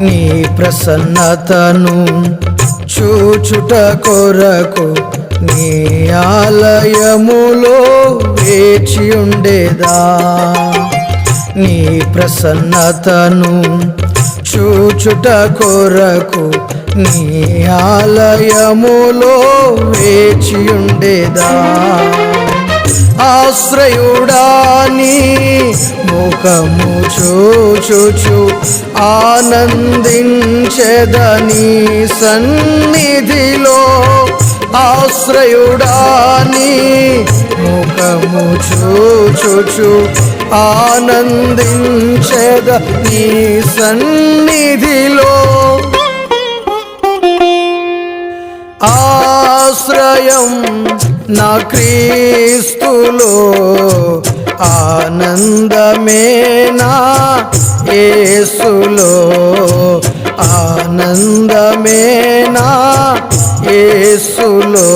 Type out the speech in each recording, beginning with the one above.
నీ ప్రసన్నతను చూచుట కొరకు నీ ఆలయములో వేచి ఉండేదా? నీ ప్రసన్నతను చూచుట కొరకు నీ ఆలయములో వేచి ఉండేదా? ఆశ్రయుడాని ముఖము చూచుచు ఆనందించెదని సన్నిధిలో ఆశ్రయుడాని. ముఖము చూచుచు ఆనందించెద నీ సన్నిధిలో ఆశ్రయం నా క్రీస్తులో ఆనందమేనా? ఏసులో యేసులో ఏసులో యేసులో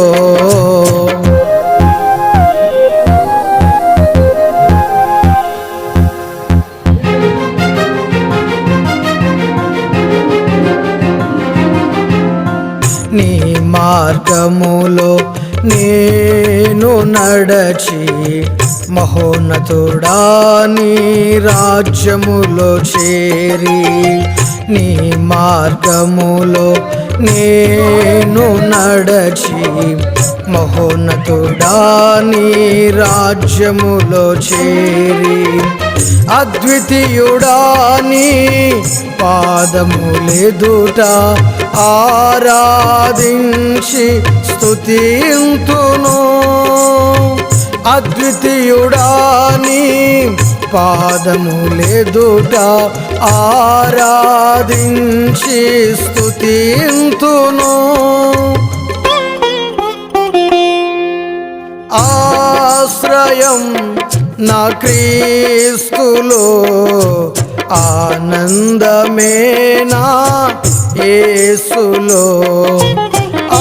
నీ మార్గములో నీ నడచి మహోన్నతుడా నీ రాజ్యములో చేరి నీ మార్గములో నేను నడచి మహోన్నతుడా నీ రాజ్యములో చేరి అద్వితీయుడాని పాదములెదుట ఆరాధించి స్తుతింతును. అద్వితీయుడాని పాదములెదుట ఆరాధించి స్తుతింతును. ఆశ్రయం నా క్రీస్తులో ఆనందమే నా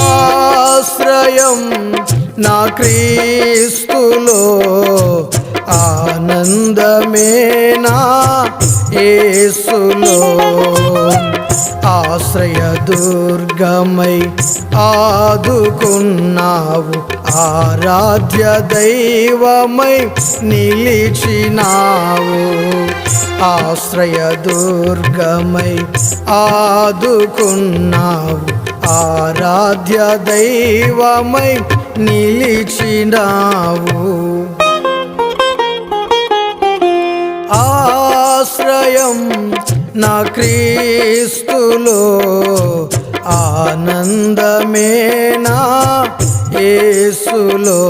ఆశ్రయం నా క్రీస్తులో ఆనందమే నా ఆశ్రయ దుర్గమై ఆదుకున్నావు ఆరాధ్య దైవమై నిలిచినావు. ఆశ్రయ దుర్గమై ఆదుకున్నావు. ఆరాధ్య దైవమై నిలిచినావు. ఆశ్రయం నా క్రీస్తులో ఆనందమేనా యేసులో